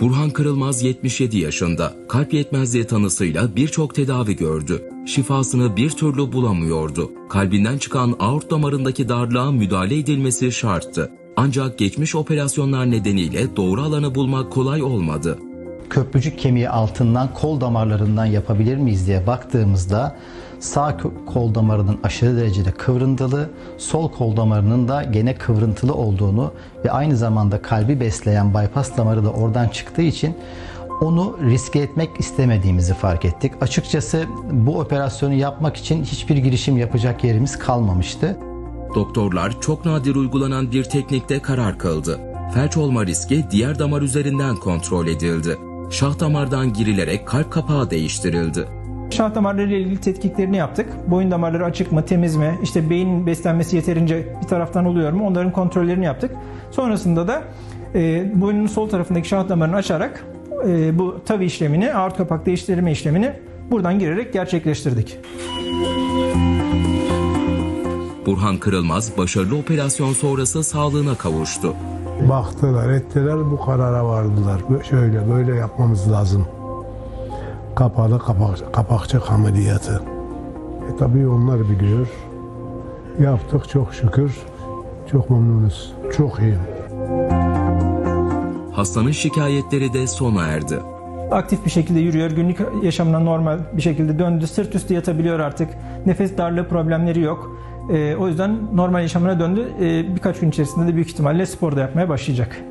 Burhan Kırılmaz 77 yaşında. Kalp yetmezliği tanısıyla birçok tedavi gördü. Şifasını bir türlü bulamıyordu. Kalbinden çıkan aort damarındaki darlığa müdahale edilmesi şarttı. Ancak geçmiş operasyonlar nedeniyle doğru alanı bulmak kolay olmadı. köprücük kemiği altından kol damarlarından yapabilir miyiz diye baktığımızda sağ kol damarının aşırı derecede kıvrıntılı, sol kol damarının da gene kıvrıntılı olduğunu ve aynı zamanda kalbi besleyen bypass damarı da oradan çıktığı için onu riske etmek istemediğimizi fark ettik. Açıkçası bu operasyonu yapmak için hiçbir girişim yapacak yerimiz kalmamıştı. Doktorlar çok nadir uygulanan bir teknikte karar kıldı. Felç olma riski diğer damar üzerinden kontrol edildi. Şah damardan girilerek kalp kapağı değiştirildi. Şah damarları ile ilgili tetkiklerini yaptık. Boyun damarları açık mı, temiz mi, işte beyin beslenmesi yeterince bir taraftan oluyor mu onların kontrollerini yaptık. Sonrasında da e, boynun sol tarafındaki şah damarını açarak e, bu tavi işlemini, aort kapak değiştirme işlemini buradan girerek gerçekleştirdik. Burhan Kırılmaz başarılı operasyon sonrası sağlığına kavuştu. Baktılar, ettiler, bu karara vardılar. Şöyle, böyle yapmamız lazım. Kapalı kapak, kapakçık ameliyatı. E tabii onlar biliyor. Yaptık çok şükür. Çok memnunuz. Çok iyiyim. Hastanın şikayetleri de sona erdi. Aktif bir şekilde yürüyor, günlük yaşamına normal bir şekilde döndü, sırt üstü yatabiliyor artık. Nefes darlığı problemleri yok. E, o yüzden normal yaşamına döndü. E, birkaç gün içerisinde de büyük ihtimalle spor da yapmaya başlayacak.